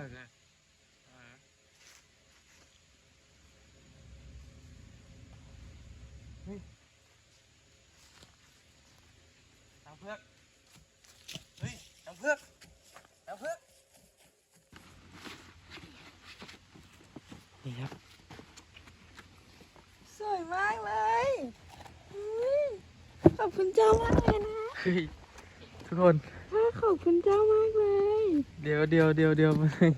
พิกไงอ่าเฮ้ยนางเพือกเฮ้ยนางเพือกนางเพือกนี่ครับสวยมากเลยอุ๊ยขอบคุณเจ้ามากเลยนะ เฮ้ยทุกคนพ่อขอบคุณเจ้ามากเลย เดี๋ยวเดี๋ยวเดี๋ยวเดี๋ยวมาหนึ่ง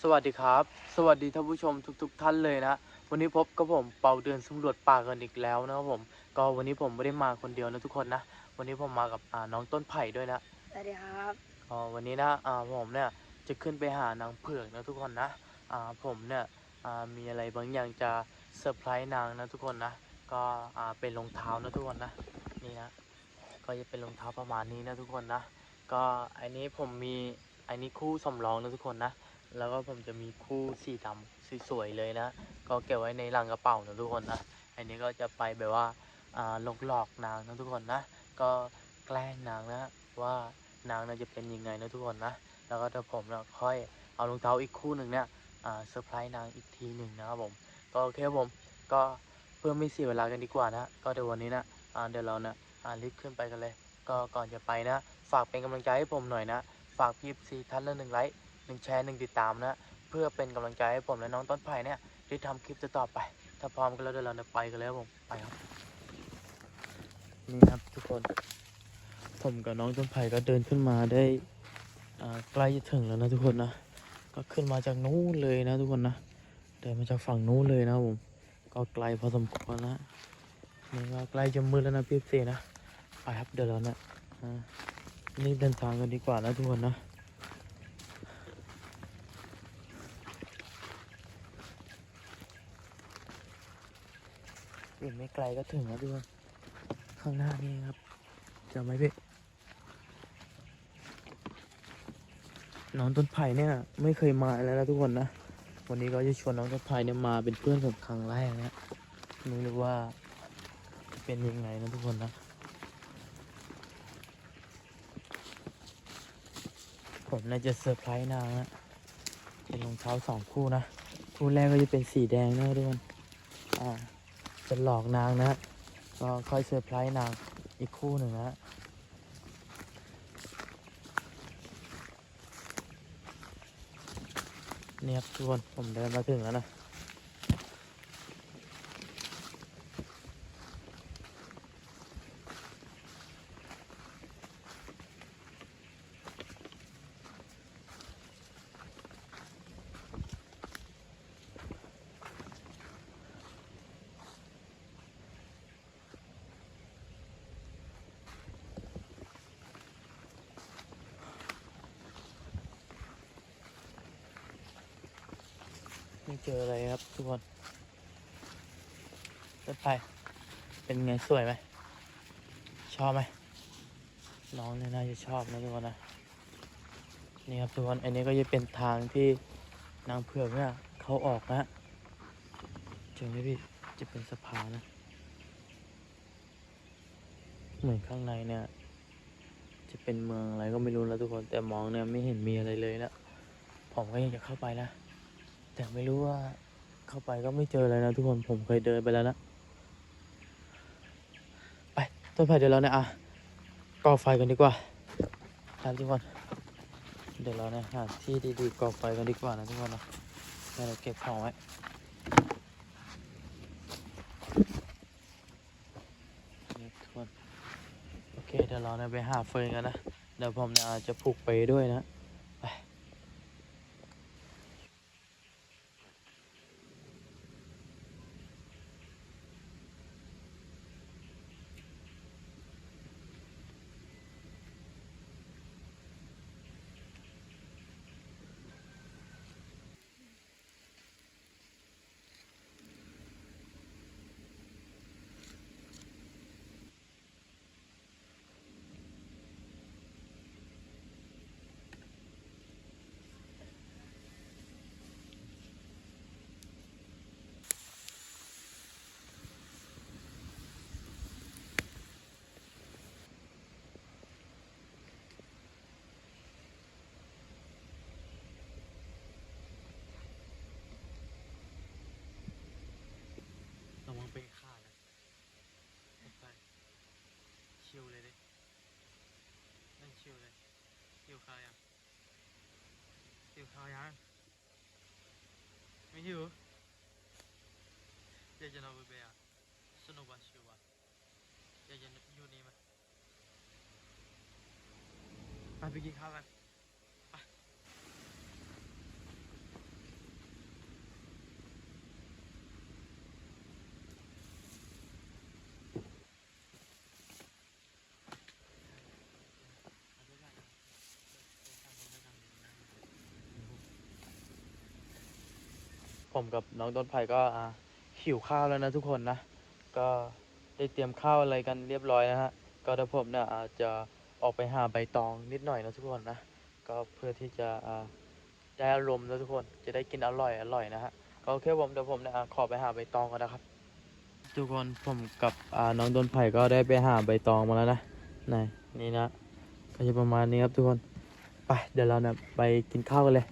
สวัสดีครับ สวัสดีท่านผู้ชมทุกๆท่านเลยนะ วันนี้พบกับผมเป่าเดือนสำรวจป่ากันอีกแล้วนะครับผม ก็วันนี้ผมไม่ได้มาคนเดียวนะทุกคนนะ วันนี้ผมมากับอ่าน้องต้นไผ่ด้วยนะสวัสดีครับก็วันนี้นะอ่าผมเนี่ยจะขึ้นไปหานางเผือกนะทุกคนนะอ่าผมเนี่ยอ่า มีอะไรบางอย่างจะเซอร์ไพรส์นางนะทุกคนนะ ก็เป็นรองเท้านะทุกคนนะนี่นะก็จะเป็นรองเท้าประมาณนี้นะทุกคนนะ ก็อันนี้ผมมีอันนี้คู่สำรองนะทุกคนนะ แล้วก็ผมจะมีคู่สีดำสวยๆเลยนะ ก็เก็บไว้ในลังกระเป๋านะทุกคนนะอันนี้ก็จะไปแบบว่าหลอกหลอกนางนะทุกคนนะ ก็แกล้งนางนะว่านางน่าจะเป็นยังไงนะทุกคนนะ แล้วก็เดี๋ยวผมนะค่อยเอารองเท้าอีกคู่หนึ่งเนี่ย เซอร์ไพรส์นางอีกทีหนึ่งนะครับผมก็โอเคครับผมก็เพื่อไม่เสียเวลากันดีกว่านะก็เดี๋ยววันนี้นะเดี๋ยวเรานะอ่ารีบขึ้นไปกันเลย ก็ก่อนจะไปนะ ฝากเป็นกำลังใจให้ผมหน่อยนะฝากพี่ซีท่านละหนึ่งไลค์หนึ่งแชร์หนึ่งติดตามนะ เพื่อเป็นกำลังใจให้ผมและน้องต้นไผ่เนี่ยได้ทำคลิปต่อไป ถ้าพร้อมกันแล้วเดี๋ยวเราจะไปกันแล้วผมไปครับนี่ครับทุกคน ผมกับน้องต้นไผ่ก็เดินขึ้นมาได้อ่าใกล้จะถึงแล้วนะทุกคนนะ ก็ขึ้นมาจากนู้นเลยนะทุกคนนะเดินมาจากฝั่งนู้นเลยนะผมก็ไกลพอสมควรนะนี่ก็ใกล้จะมืดแล้วนะพี่เซนะไปครับเดี๋ยวเราเนี่ยอ่ารีบเดินทางกันดีกว่านะทุกคนนะอีกไม่ไกลก็ถึงแล้วทุกคนข้างหน้านี่ครับจอไหมพี่ น้องต้นไผ่เนี่ย ไม่เคยมาแล้วนะทุกคนนะ วันนี้ก็จะชวนน้องต้นไผ่เนี่ยมาเป็นเพื่อนผมครั้งแรกนะไม่รู้ว่าเป็นยังไงนะทุกคนนะ ผมน่าจะเซอร์ไพรส์นางนะเป็นรองเท้าสองคู่นะ คู่แรกก็จะเป็นสีแดงนะทุกคนอ่าจะหลอกนางนะก็ค่อยเซอร์ไพรส์นางอีกคู่หนึ่งนะ นี่ยครับทุกคนผมเดินมาถึงแล้วนะ ไม่เจออะไรครับทุกคนรถไฟเป็นไงสวยไหมชอบไหมน้องเนี่ยน่าจะชอบนะทุกคนนะนี่ครับทุกคนอันนี้ก็จะเป็นทางที่นางเผือกเนี่ยเขาออกนะเจอไหมพี่จะเป็นสะพานนะ เหมือนข้างในเนี่ย จะเป็นเมืองอะไรก็ไม่รู้แล้วทุกคนแต่มองเนี่ยไม่เห็นมีอะไรเลยนะผมก็ยังจะเข้าไปนะ แต่ไม่รู้ว่าเข้าไปก็ไม่เจออะไรนะทุกคนผมเคยเดินไปแล้วนะ ไปต้นไผ่เดี๋ยวเราเนี่ยอะก่อไฟกันดีกว่าครับทุกคนเดี๋ยวเราเนี่ยหาที่ดีๆก่อไฟกันดีกว่านะทุกคนนะเดี๋ยวเราเก็บของไว้ทุกคนโอเคเดี๋ยวเราเนี่ยไปหาเฟิร์นกันนะเดี๋ยวผมเนี่ยอาจจะผูกไปด้วยนะ หิวข้าวยังหิวข้าวยังไม่หิวอยากจะนอนไปเบียสนุกว่ะชิวว่ะอยากจะอยู่นี่ไหมไปไปกินข้าวกันไป ผมกับน้องต้นไผ่ก็อ่าหิวข้าวแล้วนะทุกคนนะ ก็ได้เตรียมข้าวอะไรกันเรียบร้อยนะฮะ ก็ถ้าผมเนี่ยอาจจะออกไปหาใบตองนิดหน่อยนะทุกคนนะ ก็เพื่อที่จะอ่าได้อารมณ์นะทุกคน จะได้กินอร่อยอร่อยนะฮะ ก็โอเคผมเดี๋ยวผมเนี่ยอ่าขอไปหาใบตองก่อนนะครับ ทุกคนผมกับอ่าน้องต้นไผ่ก็ได้ไปหาใบตองมาแล้วนะไหนนี่นะ ก็จะประมาณนี้ครับทุกคน ไปเดี๋ยวเราเนี่ยไปกินข้าวกันเลย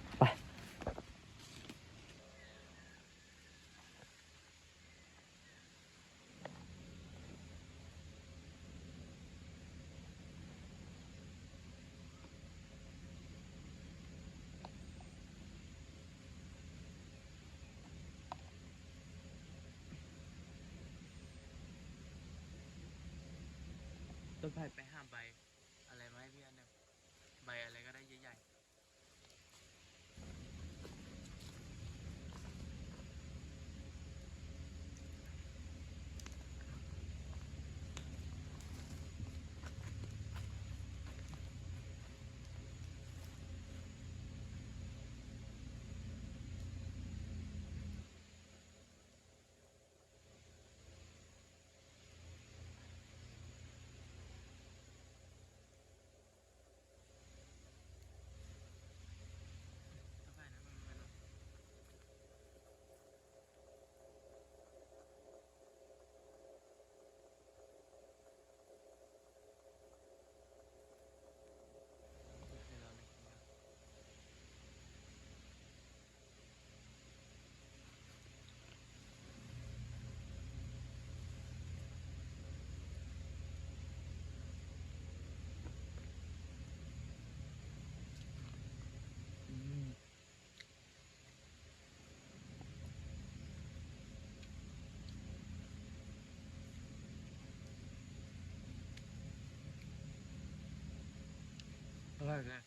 อร่อยเลย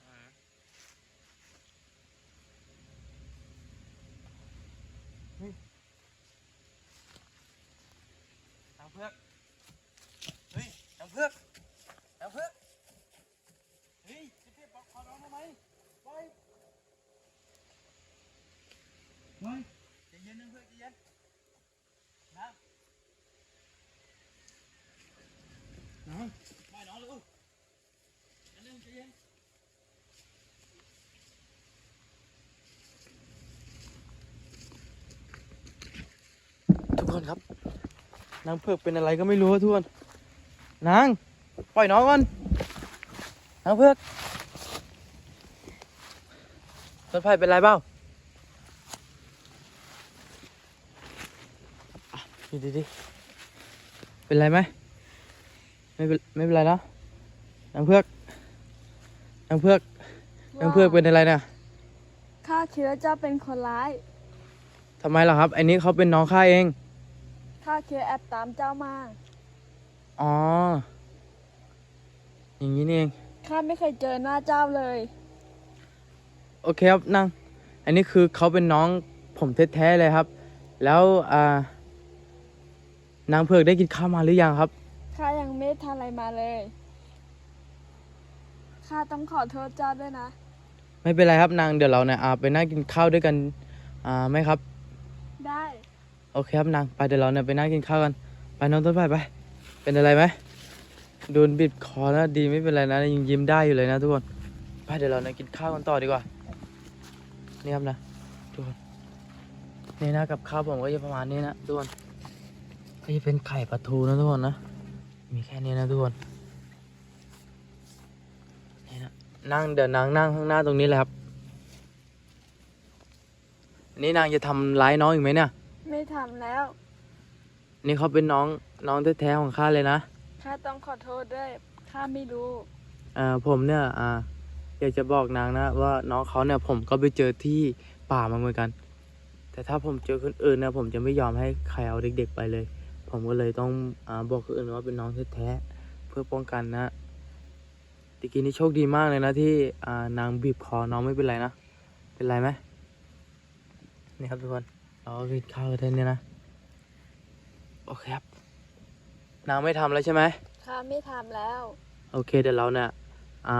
อ่าเฮ้ยนางเพือก เฮ้ยนางเพือกนางเพือก เฮ้ยจะเก็บปอกคอน้องทำไมปล่อยปล่อยใจเย็นนางเพือกใจเย็นนางนางปล่อยน้องเลย ใจเย็นใจเย็นทุกค นครับ นางเผือกเป็นอะไรก็ไม่รู้อะทุกคนนางปล่อยน้องก่อนนางเผือกต้นไผ่เป็นไรเปล่าอะดีดีดีเป็นไรไหมไม่เป็นไม่เป็นไรนะนางเผือกนางเพือกนางเพือกเป็นอะไรเนี่ยข้าคิดว่าเจ้าเป็นคนร้ายทำไมล่ะครับไอ้นี้เขาเป็นน้องข้าเอง ข้าคิดแอบตามเจ้ามา อ๋อ อย่างนี้นี่เอง ข้าไม่เคยเจอหน้าเจ้าเลย โอเคครับนางอันนี้คือเขาเป็นน้องผมแท้ๆเลยครับ แล้วอ่านางเพือกได้กินข้าวมาหรือยังครับ ข้ายังไม่ได้ทำอะไรมาเลย ข้าต้องขอโทษเจ้าด้วยนะ ไม่เป็นไรครับนางเดี๋ยวเราเนี่ยอ่าไปนั่งกินข้าวด้วยกันอ่าไหมครับได้ โอเคครับนางไปเดี๋ยวเราเนี่ยไปนั่งกินข้าวกัน ไปน้องต้นไผ่ไป เป็นอะไรไหมโดนบิดคอแล้วดีไม่เป็นไรนะยังยิ้มได้อยู่เลยนะทุกคนไปเดี๋ยวเราเนี่ยกินข้าวกันต่อดีกว่า นี่ครับนะทุกคนนี่นะกับข้าวผมก็จะประมาณนี้นะทุกคนก็จะเป็นไข่ปลาทูนะทุกคนนะมีแค่นี้นะทุกคนนี่นะนั่งเดี๋ยวนางนั่งข้างหน้าตรงนี้เลยครับนี่นางจะทำร้ายน้องอีกไหมเนี่ย ไม่ทำแล้ว นี่เขาเป็นน้องน้องแท้ๆของข้าเลยนะข้าต้องขอโทษด้วยข้าไม่รู้ เอ่อผมเนี่ยอ่าอยากจะบอกนางนะ ว่าน้องเขาเนี่ยผมก็ไปเจอที่ป่ามาเหมือนกัน แต่ถ้าผมเจอคนอื่นเนี่ยผมจะไม่ยอมให้ใครเอาเด็ก ๆ ไปเลย ผมก็เลยต้องอาบอกคนอื่นว่าเป็นน้องแท้ๆเพื่อป้องกันนะตะกี้นี่โชคดีมากเลยนะที่อ่านางบีบคอน้องไม่เป็นไรนะเป็นไรไหมนี่ครับทุกคน เราก็กินข้าวกันเนี่ยนะ โอเคครับ นางไม่ทำแล้วใช่ไหมข้าไม่ทำแล้ว โอเคเดี๋ยวเราเนี่ยอ่า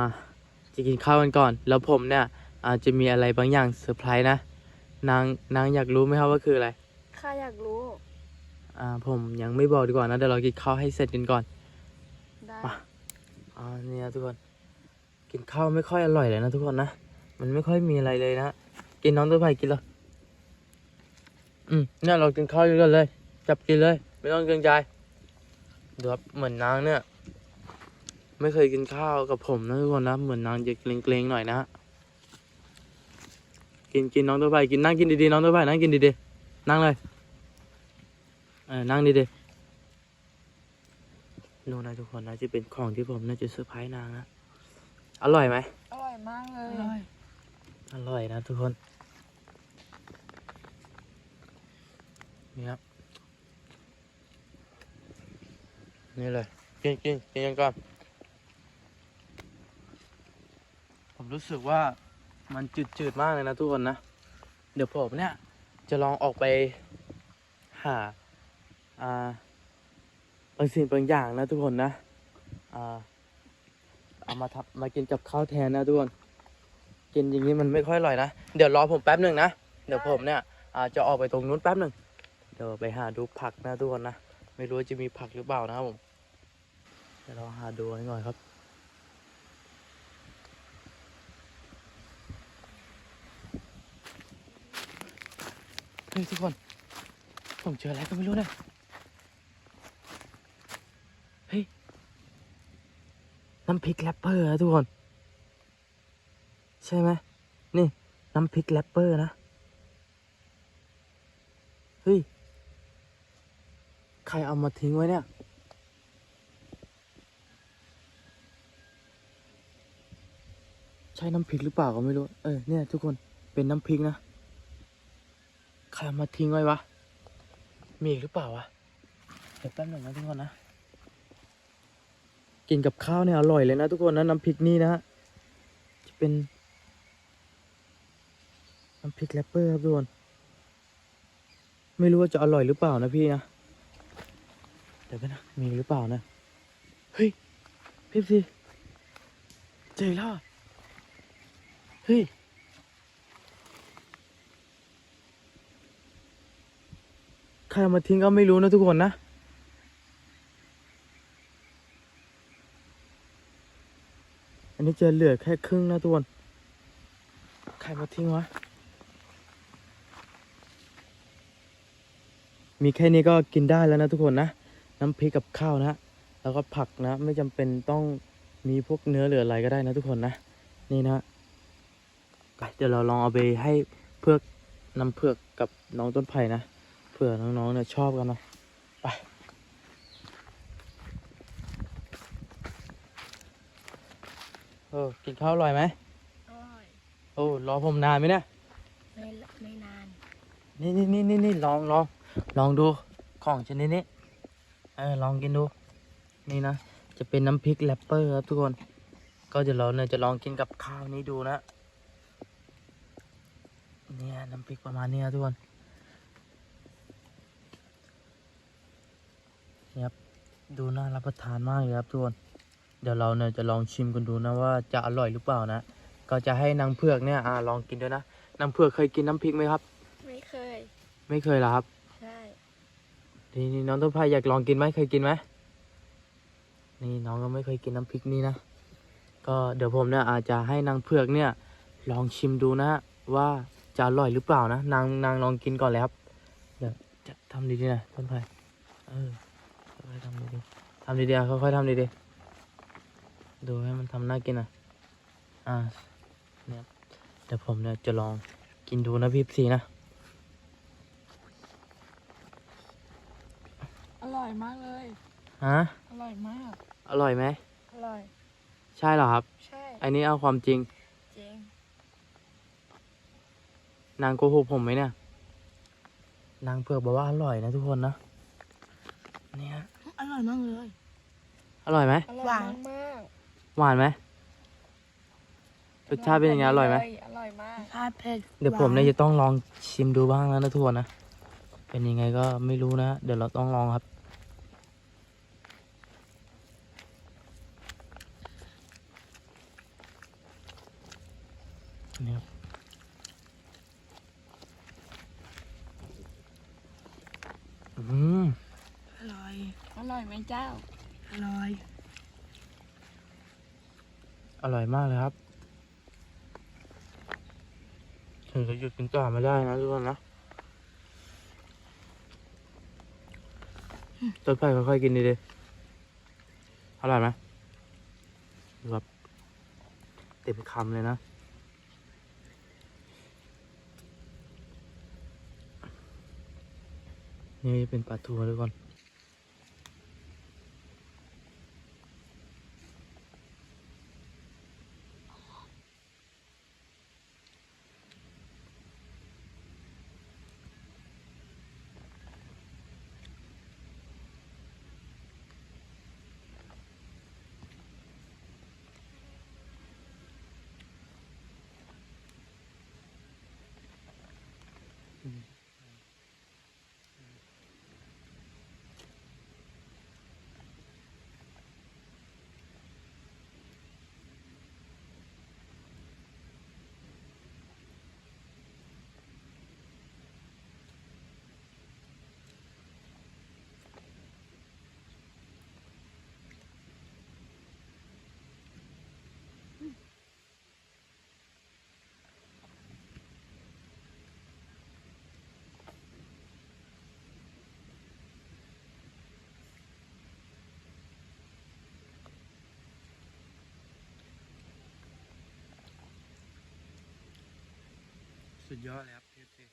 จะกินข้าวกันก่อน แล้วผมเนี่ยอาจจะมีอะไรบางอย่างเซอร์ไพรส์นะนางนางอยากรู้ไหมครับว่าคืออะไรข้าอยากรู้ อ่าผมยังไม่บอกดีกว่านะเดี๋ยวเรากินข้าวให้เสร็จกันก่อนได้มาอ่านี่นะทุกคนกินข้าวไม่ค่อยอร่อยเลยนะทุกคนนะมันไม่ค่อยมีอะไรเลยนะกินน้องตัวไผ่กินเลยอื มเนี่ยเรากินข้าวกันเลย จับกินเลย ไม่ต้องเกรงใจดูครับเหมือนนางเนี่ย ไม่เคยกินข้าวกับผมนะทุกคนนะเหมือนนางจะเกรงๆหน่อยนะกินกินน้องตัวไผ่กินนั่งกินดีๆน้องตัวไผ่นั่งกินดีๆนั่งเลยเออนั่งดีๆนู่นนะทุกคนนะจะเป็นของที่ผมน่าจะเซอร์ไพรส์นางนะอร่อยไหมอร่อยมากเลย อร่อยนะทุกคน นี่ครับ นี่เลย กินกินกินกันก่อน ผมรู้สึกว่ามันจืดๆมากเลยนะทุกคนนะ เดี๋ยวผมเนี่ย จะลองออกไปหาอ่าบางสิ่งบางอย่างนะทุกคนนะอ่าเอามาทำมากินกับข้าวแทนนะทุกคนกินอย่างนี้มันไม่ค่อยอร่อยนะ เดี๋ยวรอผมแป๊บหนึ่งนะ เดี๋ยวผมเนี่ยอาจจะออกไปตรงนู้นแป๊บหนึ่ง เดี๋ยวไปหาดูผักนะทุกคนนะ ไม่รู้จะมีผักหรือเปล่านะครับผมเดี๋ยวเราหาดูให้หน่อยครับเฮ้ยทุกคน ผมเจออะไรก็ไม่รู้นะเฮ้ยน้ำพริกแรปเปอร์นะทุกคน ใช่ไหมนี่น้ำพริกแรปเปอร์นะ เฮ้ย รเอามาทิ้งไว้เนี่ย ใช่น้ำพริกหรือเปล่าก็ไม่รู้ เออเนี่ยทุกคนเป็นน้ำพริกนะ ใครเอามาทิ้งไว้วะ มีอีกหรือเปล่าวะ เดี๋ยวแป๊บหนึ่งนะทุกคนนะ กินกับข้าวเนี่ยอร่อยเลยนะทุกคนนะน้ำพริกนี่นะฮะ จะเป็น น้ำพริกแรปเปอร์ครับทุกคน ไม่รู้ว่าจะอร่อยหรือเปล่านะพี่นะ ดี๋ยวกันนะ มีหรือเปล่านะ เฮ้ยพี่สิเจอแล้วเฮ้ยใครมาทิ้งก็ไม่รู้นะทุกคนนะอันนี้จะเหลือแค่ครึ่งนะทุกคน ใครมาทิ้งวะ มีแค่นี้ก็กินได้แล้วนะทุกคนนะ น้ำพริกกับข้าวนะ แล้วก็ผักนะ ไม่จำเป็นต้องมีพวกเนื้อหรืออะไรก็ได้นะทุกคนนะ นี่นะไปเดี๋ยวเราลองเอาไปให้เพือกน้ำเพือกกับน้องต้นไผ่นะเผื่อน้องๆเนี่ยชอบกันนะไปเออกินข้าวอร่อยไหมอร่อยโอ้รอผมนานไหมเนี่ยไม่ไม่นาน นี่นี่นี่นี่นี่ลองลองลองดูของชนิดนี้ เออลองกินดู นี่นะ จะเป็นน้ำพริกแรปเปอร์ครับทุกคน ก็เดี๋ยวเราเนี่ยจะลองกินกับข้าวนี้ดูนะ เนี่ยน้ำพริกประมาณนี้ครับทุกคนนี่ครับดูน่ารับประทานมากเลยครับทุกคน เดี๋ยวเราเนี่ยจะลองชิมกันดูนะว่าจะอร่อยหรือเปล่านะ ก็จะให้นางเผือกเนี่ยอ่าลองกินด้วยนะ นางเผือกเคยกินน้ำพริกไหมครับ ไม่เคย ไม่เคยเหรอครับใช่ นี่นี่น้องต้นพายอยากลองกินไหมเคยกินไหมนี่น้องก็ไม่เคยกินน้ำพริกนี่นะ ก็เดี๋ยวผมเนี่ยอาจจะให้นางเผือกเนี่ย ลองชิมดูนะว่าจะอร่อยหรือเปล่านะนางนางลองกินก่อนเลยครับเดี๋ยวจะทำดีๆนะต้นพายเออค่อยๆทำดีๆทำดีๆอะค่อยๆทำดีๆดูให้มันทำน่ากินอะอ่าเนี่ยเดี๋ยวผมเนี่ยจะลองกินดูนะพี่สีนะ ร่อยมากเลย ฮะ อร่อยมาก อร่อยไหม อร่อย ใช่เหรอครับ ใช่อันนี้เอาความจริง จริงนางโกหกผมไหมเนี่ย นางเผือกบอกว่าอร่อยนะทุกคนนะ เนี่ย อร่อยมากเลย อร่อยไหม อร่อยมากหวานไหมรสชาติเป็นยังไงอร่อยไหม อร่อยมาก ชาติเผ็ดเดี๋ยวผมเนี่ยจะต้องลองชิมดูบ้างแล้วนะทุกคนนะ เป็นยังไงก็ไม่รู้นะ เดี๋ยวเราต้องลองครับ นี่ครับอืมอร่อย อร่อยไหมเจ้า อร่อย อร่อยมากเลยครับถึงจะหยุดกินต่อไม่ได้นะทุกคนนะต้นไผ่ค่อยๆกินดีๆอร่อยไหมดูครับเต็มคำเลยนะ นี่เป็นปลาทูทุกคน สุดยอดเลยครับพี่เต้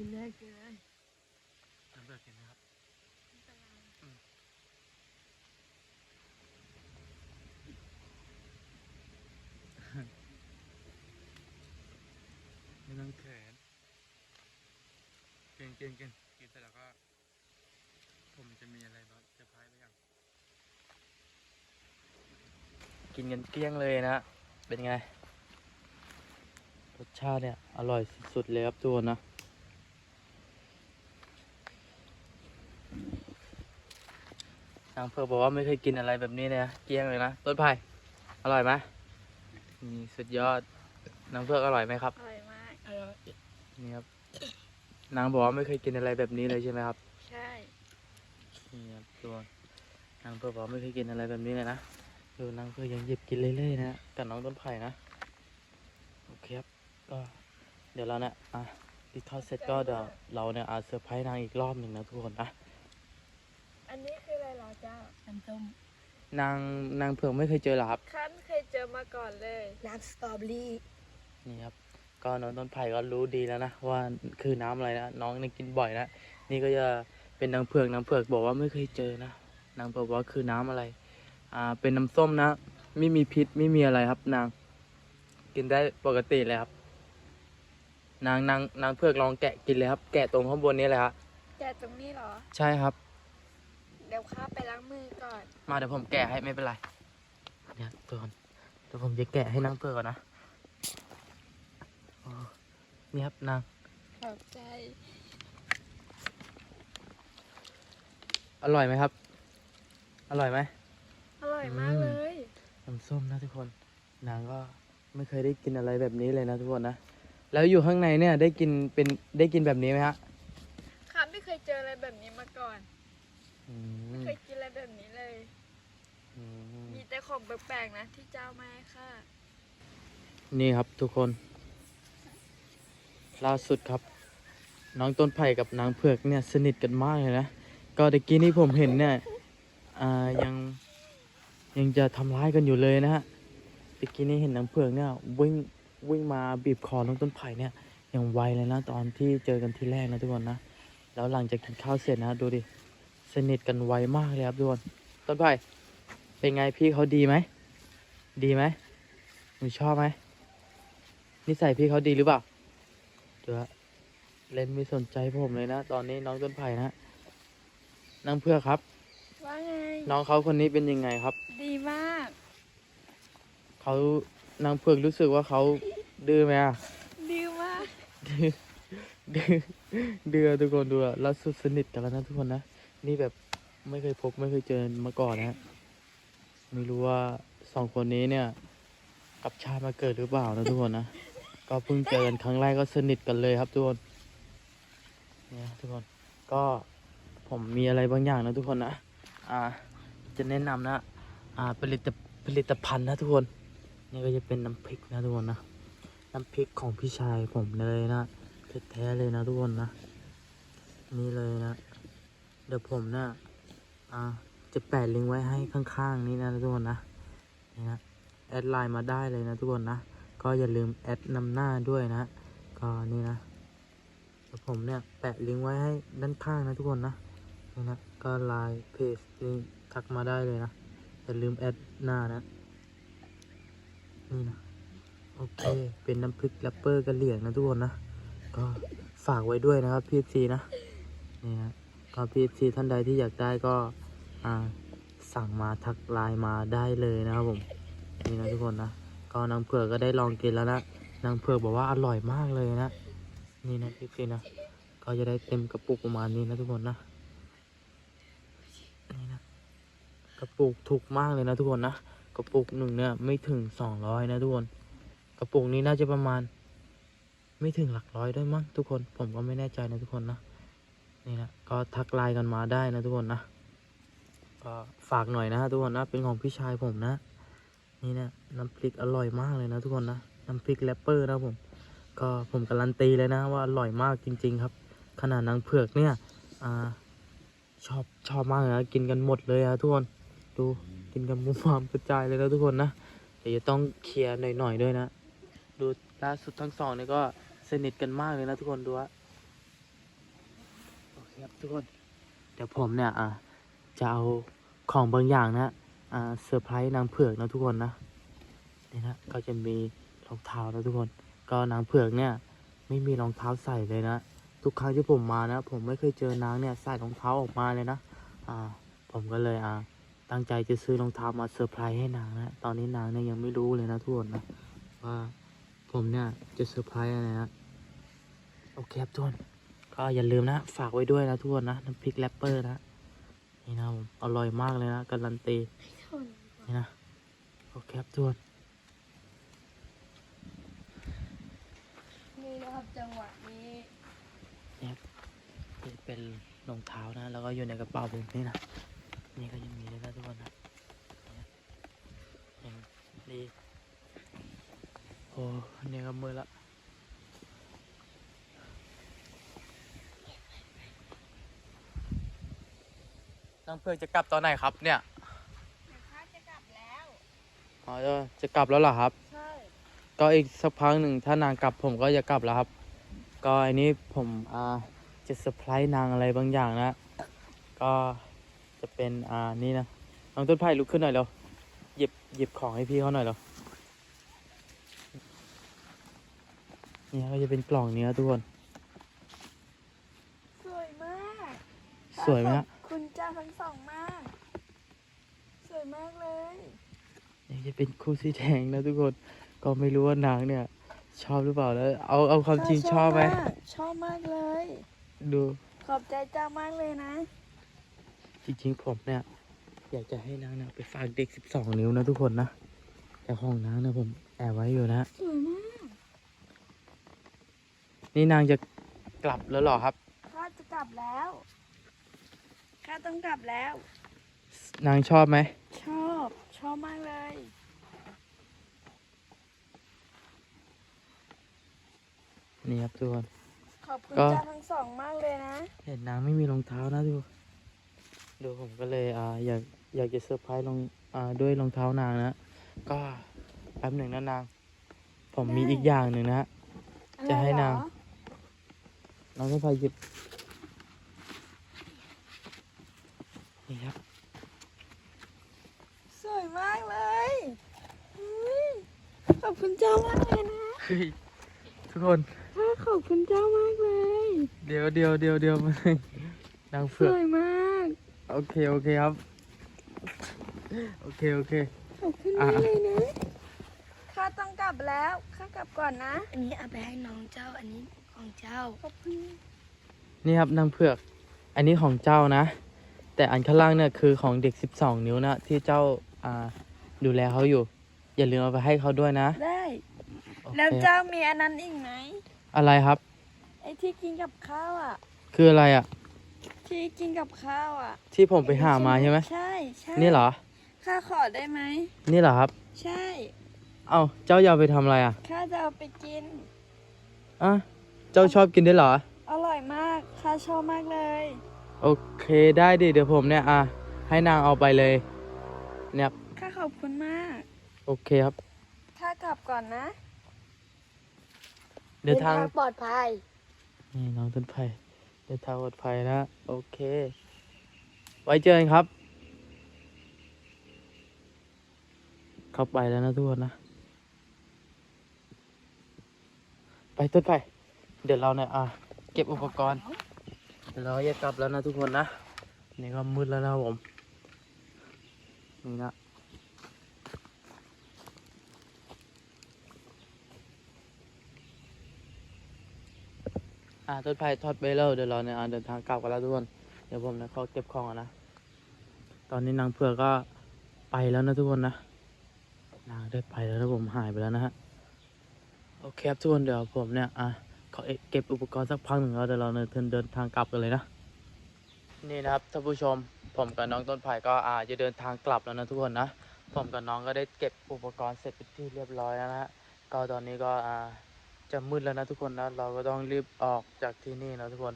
กินเลยกินเลยน้ำเบิกเห็นไหมครับอืม ไม่ต้องเขินเก่งเก่งเก่งกินเสร็จแล้วก็ ผมจะมีอะไรบ้างเซอร์ไพรส์ไปยังกินกันเกลี้ยงเลยนะ เป็นไง รสชาติเนี่ย อร่อยสุดๆเลยครับทุกคนนะางเพิร์บอกว่าไม่เคยกินอะไรแบบนี้เลยนะเกลี้ยงเลยนะต้นไผ่อร่อยไหมนี่สุดยอดนางเพิร์อร่อยไหมครับ อร่อยมาก อร่อย นี่ครับ นางบอกว่าไม่เคยกินอะไรแบบนี้เลยใช่ไหมครับ ใช่ นี่ครับตัวนางเพิร์บอกว่าไม่เคยกินอะไรแบบนี้เลยนะ ดูนางเพิร์ยังหยิบกินเรื่อยๆนะกับน้องต้นไผ่นะ โอเคครับ ก็เดี๋ยวเราเนี่ยอะดิทอดเสร็จก็เดี๋ยวเราเนี่ยอาเซอร์ไพรส์นางอีกรอบหนึ่งนะทุกคนนะ อันนี้ จ้าน้ำส้มนางนางเผือกไม่เคยเจอเหรอครับ คันเคยเจอมาก่อนเลย น้ำสตรอเบอรี่นี่ครับ ก็น้องต้นไผ่ก็รู้ดีแล้วนะว่าคือน้ำอะไรนะน้องนี่กินบ่อยนะนี่ก็จะเป็นนางเผือกนางเผือกบอกว่าไม่เคยเจอนะนางเผือกบอกว่าคือน้ำอะไร อ่า เป็นน้ำส้มนะ ไม่มีพิษไม่มีอะไรครับ นาง กินได้ปกติเลยครับ นางนางนางเผือกลองแกะกินเลยครับ แกะตรงข้างบนนี้เลยครับแกะตรงนี้เหรอ ใช่ครับ เดี๋ยวข้าไปล้างมือก่อน มาเดี๋ยวผมแกะให้ไม่เป็นไร เนี่ยตัวก่อนเดี๋ยวผมจะแกะให้นางเผือกก่อนนะอ๋อนี่ครับนาง ขอบใจ อร่อยไหมครับ อร่อยไหม อร่อยมากเลย น้ำส้มนะทุกคน นางก็ไม่เคยได้กินอะไรแบบนี้เลยนะทุกคนนะ แล้วอยู่ข้างในเนี่ยได้กินเป็นได้กินแบบนี้ไหมฮะ ข้าไม่เคยเจออะไรแบบนี้มาก่อนอื ไม่มเคยกินอะไรแบบนี้เลยนอืมมีแต่ของแปลกๆนะที่เจ้ามาให้ค่ะ นี่ครับทุกคน ล่าสุดครับ น้องต้นไผ่กับนางเผือกเนี่ยสนิทกันมากเลยนะ ก็ตะกี้นี่ผมเห็นเนี่ยอ่ายังยังจะทำร้ายกันอยู่เลยนะฮะตะกี้นี่เห็นนางเผือกเนี่ยวิ่งวิ่งมาบีบคอน้องต้นไผ่เนี่ยอย่างไวเลยนะตอนที่เจอกันทีแรกนะทุกคนนะ แล้วหลังจากกินข้าวเสร็จนะดูดิส นิทกันไวมากเลยครับทุกคนต้นไผ่เป็นไงพี่เขาดีไหมดีไหมหนูชอบไหมนิสัยพี่เขาดีหรือเปล่าเดี๋ยวเล่นไม่สนใจผมเลยนะตอนนี้น้องต้นไผ่นะนางเพื่อกครับ ว่าไง น้องเขาคนนี้เป็นยังไงครับ ดีมาก เขานางเพือกรู้สึกว่าเขาดื้อไหมอะ ดีมาก ดื้อดื้อดื้อทุกคนดูอะแล้วสุดสนิทกันแล้วนะทุกคนนะ นี่แบบไม่เคยพบไม่เคยเจอมาก่อนนะไม่รู้ว่าสองคนนี้เนี่ยกลับชาติมาเกิดหรือเปล่านะทุกคนนะ ก็เพิ่งเจอกันครั้งแรกก็สนิทกันเลยครับทุกคนเนี่ยทุกคนก็ผมมีอะไรบางอย่างนะทุกคนนะอ่าจะแนะนำนะอ่าผลิตผลิตภัณฑ์นะทุกคนนี่ก็จะเป็นน้ำพริกนะทุกคนนะน้ำพริกของพี่ชายผมเลยนะแท้ๆเลยนะทุกคนนะนี่เลยนะ เดี๋ยวผมนะอ่าจะแปะลิงก์ไว้ให้ข้างๆนี้นะทุกคนนะนี่นะแอดไลน์มาได้เลยนะทุกคนนะ ก็อย่าลืมแอดนำหน้าด้วยนะก็นี่นะเดี๋ยวผมเนี่ยแปะลิงก์ไว้ให้ด้านข้างนะทุกคนนะนี่นะก็ไลน์เพจลิงก์ทักมาได้เลยนะอย่าลืมแอดหน้านะนี่นะโอเค เป็นน้ำพริกแรปเปอร์กระเหลี่ยงนะทุกคนนะ ก็ฝากไว้ด้วยนะครับพีซีนะ นี่นะ ก็พีซีท่านใดที่อยากได้ก็สั่งมาทักไลน์มาได้เลยนะครับผมนี่นะทุกคนนะก็นางเผือกก็ได้ลองกินแล้วนะนางเผือกบอกว่าอร่อยมากเลยนะนี่นะพี่ซีนะก็จะได้เต็มกระปุกประมาณนี้นะทุกคนนะนี่นะกระปุกถูกมากเลยนะทุกคนนะกระปุกหนึ่งเนี่ยไม่ถึงสองร้อยนะทุกคนกระปุกนี้น่าจะประมาณ ไม่ถึงหลักร้อยด้วยมั้งทุกคนผมก็ไม่แน่ใจนะทุกคนนะ นี่นะก็ทักไลน์กันมาได้นะทุกคนนะก็ฝากหน่อยนะทุกคนนะเป็นของพี่ชายผมนะ นี่นะน้ำพริกอร่อยมากเลยนะทุกคนนะน้ำพริกแรปเปอร์นะผม ก็ผมการันตีเลยนะว่าอร่อยมากจริง ๆ ครับ ขนาดนางเผือกเนี่ยอ่าชอบชอบมากเลยนะกินกันหมดเลยอะทุกคนดูกินกันมุมมามกระจายเลยนะทุกคนนะเดี๋ยวจะต้องเคลียร์หน่อยๆด้วยนะ ดูล่าสุดทั้งสองเนี่ยก็สนิทกันมากเลยนะทุกคนดูว่า ครับทุกคน เดี๋ยวผมเนี่ยอะจะเอาของบางอย่างนะอ่าเซอร์ไพรส์นางเผือกนะทุกคนนะนี่นะก็จะมีรองเท้านะทุกคน ก็นางเผือกเนี่ย ไม่มีรองเท้าใส่เลยนะทุกครั้งที่ผมมานะ ผมไม่เคยเจอนางเนี่ยใส่รองเท้าออกมาเลยนะอ่าผมก็เลยอ่าตั้งใจจะซื้อรองเท้ามาเซอร์ไพรส์ให้นางนะตอนนี้นางเนี่ยยังไม่รู้เลยนะทุกคนนะว่าผมเนี่ยจะเซอร์ไพรส์อะไรนะโอเคครับทุกคน ก็อย่าลืมนะ ฝากไว้ด้วยนะทุกคนนะน้ำพริกแรปเปอร์นะ นี่นะผมอร่อยมากเลยนะการันตี นี่นะ โอเคครับทุกคนนี่นะครับจังหวะนี้นี่เป็นรองเท้านะ แล้วก็อยู่ในกระเป๋าผมนี่นะ นี่ก็ยังมีเลยนะทุกคนนะนี่ยังดีโอ้นี่ก็มือละ น้องเพื่อจะกลับตอนไหนครับเนี่ยเดี๋ยวข้าจะกลับแล้ว อ๋อจะจะกลับแล้วเหรอครับ ใช่ ก็อีกสักพักหนึ่งถ้านางกลับผมก็จะกลับแล้วครับ ก็อันนี้ผมอ่าจะเซอร์ไพรส์นางอะไรบางอย่างนะ ก็จะเป็นอ่านี่นะน้องต้นไผ่ลุกขึ้นหน่อยเร็วหยิบหยิบของให้พี่เขาหน่อยเร็วนี่ก็จะเป็นกล่องเนี้ยทุกคน สวยมาก สวยไหมฮะ ขอบคุณเจ้าทั้งสองมาก สวย มากเลยนี่จะเป็นคู่สีแดงนะทุกคน ก็ไม่รู้ว่านางเนี่ย ชอบหรือเปล่าแล้ว เอาเอาความจริงชอบไหมากชอบมากเลย ดูขอบใจเจ้ามากเลยนะ จริงๆผมเนี่ย อยากจะให้นางเนี่ยไปฝากเด็ก12นิ้วนะทุกคนนะแต่ของนางเนี่ยผมแอบไว้อยู่นะ สวยมากนี่นางจะกลับแล้วเหรอครับ ข้าจะกลับแล้วข้าต้องกลับแล้ว นางชอบไหม ชอบ ชอบมากเลย นี่ครับทุกคน ขอบคุณก็จ้าทั้งสองมากเลยนะ เห็นนางไม่มีรองเท้านะดู ดูผมก็เลยอ่าอยากอยากจะเซอร์ไพรส์รองอ่าด้วยรองเท้านางนะ ก็แป๊บหนึ่งนะนาง ผมมีอีกอย่างหนึ่งนะ จะให้นางนางไม่พายหยิบ นี่ครับ มากเลยอุ๊ยขอบคุณเจ้ามากเลยนะเฮ้ยทุกคนข้าขอบคุณเจ้ามากเลยเดี๋ยวเดี๋ยวเดี๋ยวเดี๋ยวมาหนึ่งนางสเผือก วยมาก โอเค โอเคครับ โอเค โอเค ขอบคุณอะมากเลยนะข้าต้องกลับแล้วข้ากลับก่อนนะอันนี้เอาไปให้น้องเจ้า อันนี้ของเจ้า ขอบคุณนี่ครับนางเผือก อันนี้ของเจ้านะ แต่อันข้างล่างเนี่ยคือของเด็ก 12 นิ้วนะที่เจ้า อ่า ดูแลเขาอยู่ อย่าลืมเอาไปให้เขาด้วยนะได้ โอเคแล้วเจ้ามีอันนั้นอีกไหมอะไรครับ ไอ้ที่กินกับข้าวอะ คืออะไรอะ ที่กินกับข้าวอะที่ผมไปหามาใช่ไหมใช่ใช่นี่เหรอ ข้าขอได้ไหมนี่เหรอครับ ใช่เอ้าเจ้าอยากไปทำอะไรอะข้าจะเอาไปกิน อะเจ้าชอบกินได้วยเหรอ อร่อยมากข้าชอบมากเลย โอเคได้ดิเดี๋ยวผมเนี่ยอะให้นางเอาไปเลย เนี่ยข้าขอบคุณมาก โอเคครับข้ากลับก่อนนะ เดินทางปลอดภัย นี่น้องต้นไผ่เดินทางปลอดภัยนะ โอเค ไว้เจอกันครับ เข้าไปแล้วนะทุกคนนะ ไปต้นไผ่เดี๋ยวเราเนี่ยอะเก็บอุปกรณ์ เดี๋ยวเราจะกลับแล้วนะทุกคนนะ นี่ก็มืดแล้วนะครับผม นี่นะอ่าต้นไผ่ทอดไปแล้วเดี๋ยวเราเนี่ยอะเดินทางกลับกันแล้วทุกคนเดี๋ยวผมเนี่ยเขาเก็บของอนนะ ตอนนี้นางเผือกก็ไปแล้วนะทุกคนนะ นางได้ไปแล้วนะผมหายไปแล้วนะฮะ โอเคครับทุกคนเดี๋ยวผมเนี่ยอะขอเก็บอุปกรณ์สักพักหนึ่งแล้วเดี๋ยวเราเนี่ยเดินทางกลับกันเลยนะ นี่นะครับท่านผู้ชม ผมกับน้องต้นไผ่ก็อาจะเดินทางกลับแล้วนะทุกคนนะ ผมกับน้องก็ได้เก็บอุปกรณ์เสร็จเป็นที่เรียบร้อยแล้วนะฮะก็ตอนนี้ก็อ่าจะมืดแล้วนะทุกคนนะ เราก็ต้องรีบออกจากที่นี่นะทุกคน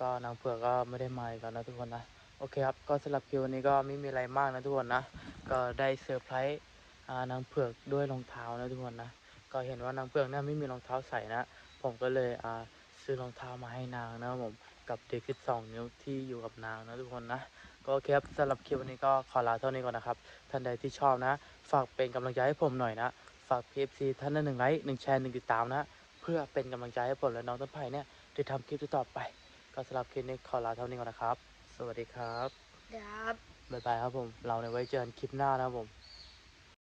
ก็นางเผือกก็ไม่ได้มาอีกแล้วนะทุกคนนะ โอเคครับ ก็สำหรับคลิปวันนี้ก็ไม่มีอะไรมากนะทุกคนนะ ก็ได้เซอร์ไพรส์อ่านางเผือกด้วยรองเท้านะทุกคนนะ ก็เห็นว่านางเผือกเนี่ยไม่มีรองเท้าใส่นะ ผมก็เลยอ่าซื้อรองเท้ามาให้นางนะครับผม กับเด็ก 12 นิ้วที่อยู่กับนางนะทุกคนนะ ก็โอเคครับสำหรับคลิปวันนี้ก็ขอลาเท่านี้ก่อนนะครับ ท่านใดที่ชอบนะ ฝากเป็นกำลังใจให้ผมหน่อยนะ ฝาก PFC ท่านละหนึ่งไลค์หนึ่งแชร์หนึ่งติดตามนะ เพื่อเป็นกำลังใจให้ผมและน้องต้นไผ่เนี่ยได้ทำคลิปต่อๆไป ก็สำหรับคลิปนี้ขอลาเท่านี้ก่อนนะครับ สวัสดีครับ ครับบ๊ายบายครับผม เราในไว้เจอกันคลิปหน้านะครับผม